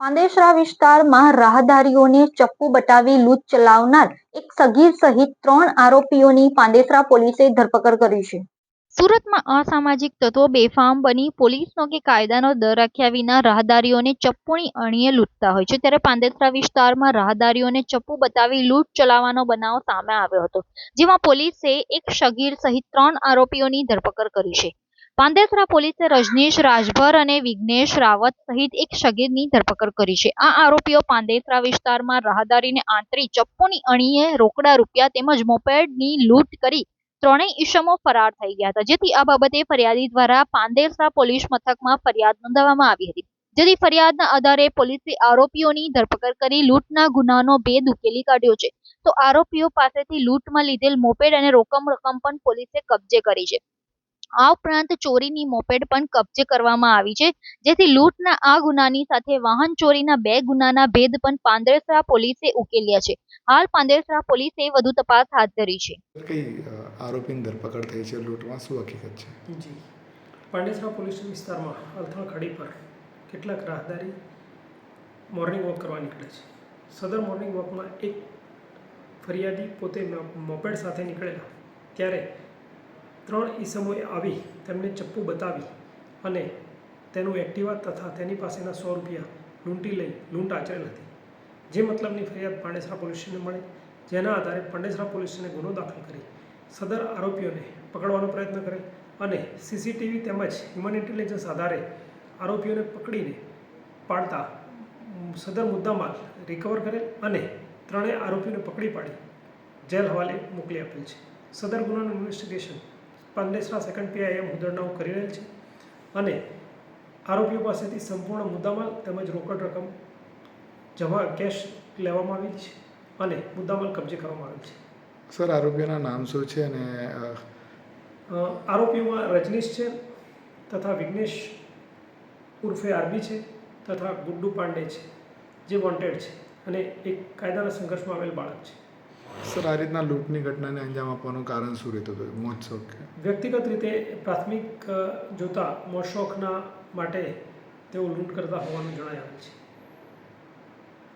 પાંદેસરા વિસ્તારમાં રાહદારીઓને ચપ્પુ બતાવી લૂંટ ચલાવનાર એક સગીર સહિત ત્રણ આરોપીઓની પાંદેસરા પોલીસે ધરપકડ કરી છે. સુરતમાં અસામાજિક તત્વો બેફામ બની પોલીસનો કે કાયદાનો દર રાખ્યા વિના રાહદારીઓને ચપ્પુની અણીએ લૂંટતા હોય છે. ત્યારે પાંદેસરા વિસ્તારમાં રાહદારીઓને ચપ્પુ બતાવી લૂંટ ચલાવવાનો બનાવ સામે આવ્યો હતો, જેમાં પોલીસે એક સગીર સહિત ત્રણ આરોપીઓની ધરપકડ કરી છે. પાંદેસરા પોલીસે રજનીશ, રાજભર અને વિઘ્નેશ રાવત સહિત એક શગીરની ધરપકડ કરી છે. આ આરોપીઓ પાંદેસરા વિસ્તારમાં રાહદારીને આંતરી ચપ્પુની અણીએ રોકડા રૂપિયા તેમજ મોપેડની લૂંટ કરી ત્રણેય ઈસમો ફરાર થઈ ગયા હતા. જેથી આ બાબતે ફરિયાદી દ્વારા પાંદેસરા પોલીસ મથકમાં ફરિયાદ નોંધાવવામાં આવી હતી. જેથી ફરિયાદના આધારે પોલીસે આરોપીઓની ધરપકડ કરી લૂંટના ગુનાનો ભેદ ઉકેલી કાઢ્યો છે. તો આરોપીઓ પાસેથી લૂંટમાં લીધેલ મોપેડ અને રોકમ રકમ પણ પોલીસે કબજે કરી છે. આ ઉપરાંત ચોરીની મોપેડ પણ કબજે કરવામાં આવી છે. જેથી લૂંટના આ ગુનાની સાથે વાહન ચોરીના બે ગુનાના ભેદ પણ પાંદરેસરા પોલીસે ઉકેલ્યા છે. હાલ પાંદરેસરા પોલીસે વધુ તપાસ હાથ ધરી છે. કઈ આરોપીની ધરપકડ થઈ છે લૂંટમાં? શું હકીકત છે? જી. પાંડેસરા પોલીસ વિસ્તારમાં અલથણ ખડી પર કેટલાક રાહદારી મોર્નિંગ વોક કરવા નીકળે છે. સદર મોર્નિંગ વોકમાં એક ફરિયાદી પોતે મોપેડ સાથે નીકળેલા. ત્યારે ત્રણ ઈસમોએ આવી, તેમને ચપ્પુ બતાવી અને તેનું એક્ટિવા તથા તેની પાસેના સો રૂપિયા લૂંટી લઈ લૂંટ આચરેલ હતી. જે મતલબની ફરિયાદ પાંડેસરા પોલીસ સ્ટેશને મળી, જેના આધારે પાંડેસરા પોલીસ સ્ટેશને ગુનો દાખલ કરી સદર આરોપીઓને પકડવાનો પ્રયત્ન કરેલ અને સીસીટીવી તેમજ હ્યુમન ઇન્ટેલિજન્સ આધારે આરોપીઓને પકડીને પાડતા સદર મુદ્દામાલ રિકવર કરેલ અને ત્રણેય આરોપીઓને પકડી પાડી, જેલ હવાલે મોકલી આપેલ છે. સદર ગુનાનું investigation Pandesara second PI M હુદરનાઓ કરી રહેલ છે અને આરોપીઓ પાસેથી સંપૂર્ણ મુદ્દામાલ તેમજ રોકડ રકમ જમા કેશ લેવામાં આવી છે અને મુદ્દામાલ કબજે કરવામાં આવેલ છે. સર આરોપીઓના નામ શું છે અને આરોપીઓમાં રજનીશ છે તથા વિઘ્નેશ ઉર્ફે આરબી છે તથા ગુડ્ડુ પાંડે છે જે વોન્ટેડ છે અને એક કાયદાના સંઘર્ષમાં આવેલ બાળક છે. સર, આ રીતના લૂંટની ઘટનાને અંજામ આપવાનું કારણ શું રહેતું હતું? મોજ શોખ વ્યક્તિગત રીતે પ્રાથમિક જોતા મોજ શોખના માટે તેઓ લૂંટ કરતા હોવાનું જણાય આવે છે.